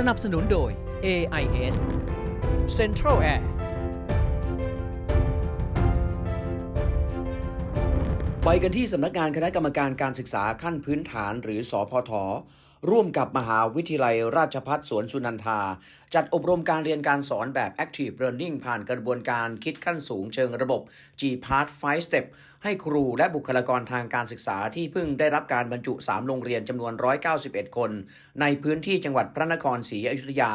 สนับสนุนโดย AIS Central Air ไปกันที่สำนักงานคณะกรรมการการศึกษาขั้นพื้นฐานหรือสอพท ร่วมกับมหาวิทยาลัยราชภัฏสวนสุนันทา จัดอบรมการเรียนการสอนแบบ Active Learning ผ่านกระบวนการคิดขั้นสูงเชิงระบบ G-Part 5 Step ให้ครูและบุคลากรทางการศึกษาที่เพิ่งได้รับการบรรจุ 3 โรงเรียนจำนวน 191 คน ในพื้นที่จังหวัดพระนครศรีอยุธยา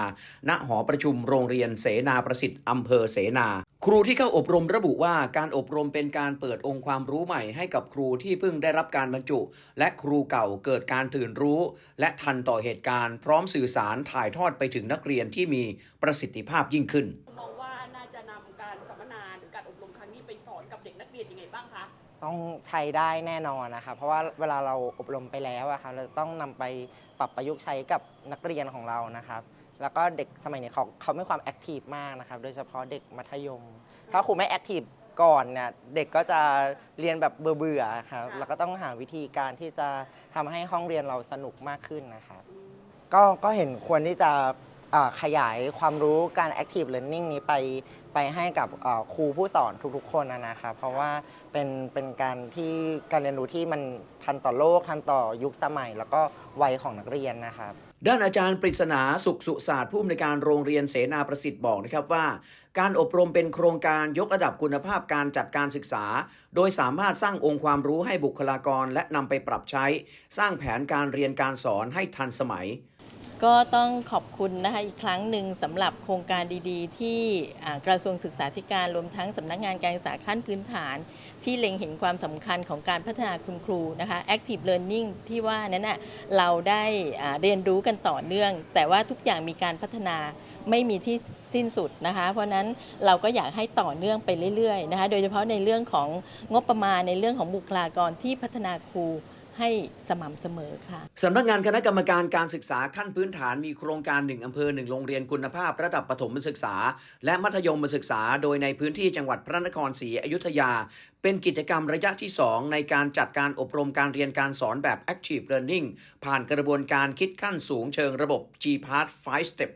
ณ หอประชุมโรงเรียนเสนาประสิทธิ์อำเภอเสนา ครูที่เข้าอบรมระบุว่าการอบรมเป็นการเปิดองค์ความรู้ใหม่ให้กับครูที่เพิ่งได้รับการบรรจุ และครูเก่าเกิดการตื่นรู้ และทันต่อเหตุการณ์ พร้อมสื่อสารถ่ายทอดไปถึงนักเรียนที่มีประสิทธิภาพยิ่งขึ้น รือการอบรมครั้งนี้ไปสอนกับเด็กนักเรียนยังไงบ้างคะ ต้องใช้ได้แน่นอนนะคะเพราะว่าเวลาเราอบรมไปแล้วอะครับเราต้องนำไปปรับประยุกต์ใช้กับนักเรียนของเรานะครับ แล้วก็เด็กสมัยนี้เขาเขาไม่ความแอคทีฟมากนะครับ โดยเฉพาะเด็กมัธยม ถ้าครูไม่แอคทีฟก่อนเนี่ยเด็กก็จะเรียนแบบเบื่อๆครับแล้วก็ต้องหาวิธีการที่จะทำให้ห้องเรียนเราสนุกมากขึ้นนะครับก็ก็เห็นควรที่จะอ่าขยายความรู้การ active learning นี้ไป ไปให้กับอ่าครูผู้สอนทุกๆ คนนะนะครับเพราะว่าเป็นเป็นการที่การเรียนรู้ที่มันทันต่อโลกทันต่อยุคสมัย แล้วก็วัยของนักเรียนนะครับ ด้านอาจารย์ปริศนาสุขสุศาสตร์ผู้อำนวยการโรงเรียนเสนาประสิทธิ์บอกนะครับว่า การอบรมเป็นโครงการยกระดับคุณภาพการจัดการศึกษา โดยสามารถสร้างองค์ความรู้ให้บุคลากรและนำไปปรับใช้ สร้างแผนการเรียนการสอนให้ทันสมัย ก็ต้องขอบคุณนะคะอีกครั้งหนึ่งสำหรับโครงการดีๆ ที่กระทรวงศึกษาธิการรวมทั้งสำนักงานการศึกษาขั้นพื้นฐาน ที่เล็งเห็นความสำคัญของการพัฒนาคุณครูนะคะ active learning ที่ว่านั้นน่ะเราได้เรียนรู้กันต่อเนื่อง แต่ว่าทุกอย่างมีการพัฒนาไม่มีที่สิ้นสุดนะคะ เพราะนั้นเราก็อยากให้ต่อเนื่องไปเรื่อยๆนะคะ โดยเฉพาะในเรื่องของงบประมาณในเรื่องของบุคลากรที่พัฒนาครู ให้สม่ำเสมอค่ะสำนักงานคณะกรรมการการศึกษาขั้นพื้นฐานมีโครงการ 1อำเภอ 1 โรงเรียนคุณภาพระดับประถมศึกษา และมัธยมศึกษา โดยในพื้นที่จังหวัดพระนครศรีอยุธยา เป็นกิจกรรมระยะที่ 2 ในการจัดการอบรมการเรียนการสอนแบบ Active Learning ผ่านกระบวนการคิดขั้นสูงเชิงระบบ G-Part 5 Step